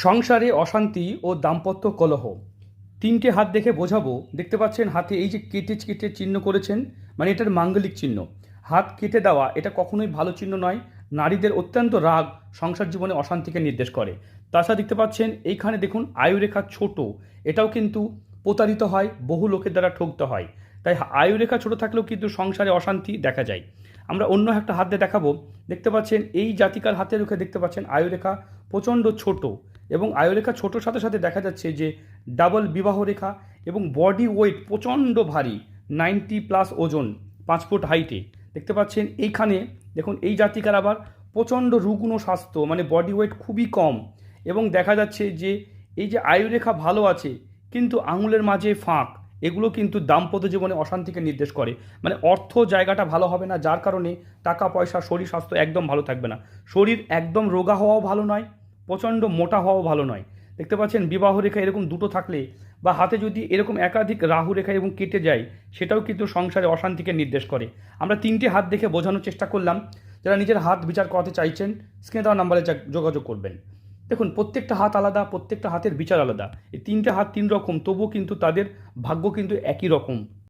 সংসারে অশান্তি ও দাম্পত্য কলহ। তিনটে হাত দেখে বোঝাবো, দেখতে পাচ্ছেন হাতে এই যে কেটে কেটে চিহ্ন করেছেন মানে এটার মাঙ্গলিক চিহ্ন। হাত কেটে দেওয়া, এটা কখনোই ভালো চিহ্ন নয়। নারীদের অত্যন্ত রাগ সংসার জীবনে অশান্তিকে নির্দেশ করে। তাছাড়া দেখতে পাচ্ছেন, এইখানে দেখুন আয়ুরেখা ছোট। এটাও কিন্তু প্রতারিত হয়, বহু লোকের দ্বারা ঠকতে হয়। তাই আয়ুরেখা ছোট থাকলেও কিন্তু সংসারে অশান্তি দেখা যায়। আমরা অন্য একটা হাত দেখাবো। দেখতে পাচ্ছেন, এই জাতিকার হাতের রেখে দেখতে পাচ্ছেন আয়ুরেখা প্রচণ্ড ছোট। এবং আয়ুরেখা ছোটোর সাথে সাথে দেখা যাচ্ছে যে ডাবল বিবাহ রেখা এবং বডি ওয়েট প্রচণ্ড ভারী নাইনটি প্লাস ওজন, পাঁচ ফুট হাইটে দেখতে পাচ্ছেন এইখানে, দেখুন, এই জাতিকার আবার প্রচণ্ড রুগ্ন স্বাস্থ্য মানে বডি ওয়েট খুবই কম। এবং দেখা যাচ্ছে যে এই যে আয়ুরেখা ভালো আছে, কিন্তু আঙুলের মাঝে ফাঁক, এগুলো কিন্তু দাম্পত্য জীবনে অশান্তিকে নির্দেশ করে। মানে অর্থ জায়গাটা ভালো হবে না, যার কারণে টাকা, পয়সা, শরীর স্বাস্থ্য একদম ভালো থাকবে না। শরীর একদম রোগা হওয়াও ভালো নয় প্রচণ্ড মোটা হওয়াও ভালো নয়। দেখতে পাচ্ছেন, বিবাহ রেখা এরকম দুটো থাকলে বা হাতে যদি এরকম একাধিক রাহু রেখা এবং কেটে যায়, সেটাও কিন্তু সংসারে অশান্তিকে নির্দেশ করে। আমরা তিনটে হাত দেখে বোঝানোর চেষ্টা করলাম। যারা নিজের হাত বিচার করাতে চাইছেন, স্ক্রিনে দেওয়া নাম্বারে যোগাযোগ করবেন। দেখুন, প্রত্যেকটা হাত আলাদা, প্রত্যেকটা হাতের বিচার আলাদা। এই তিনটে হাত তিন রকম, তবুও কিন্তু তাদের ভাগ্য কিন্তু একই রকম।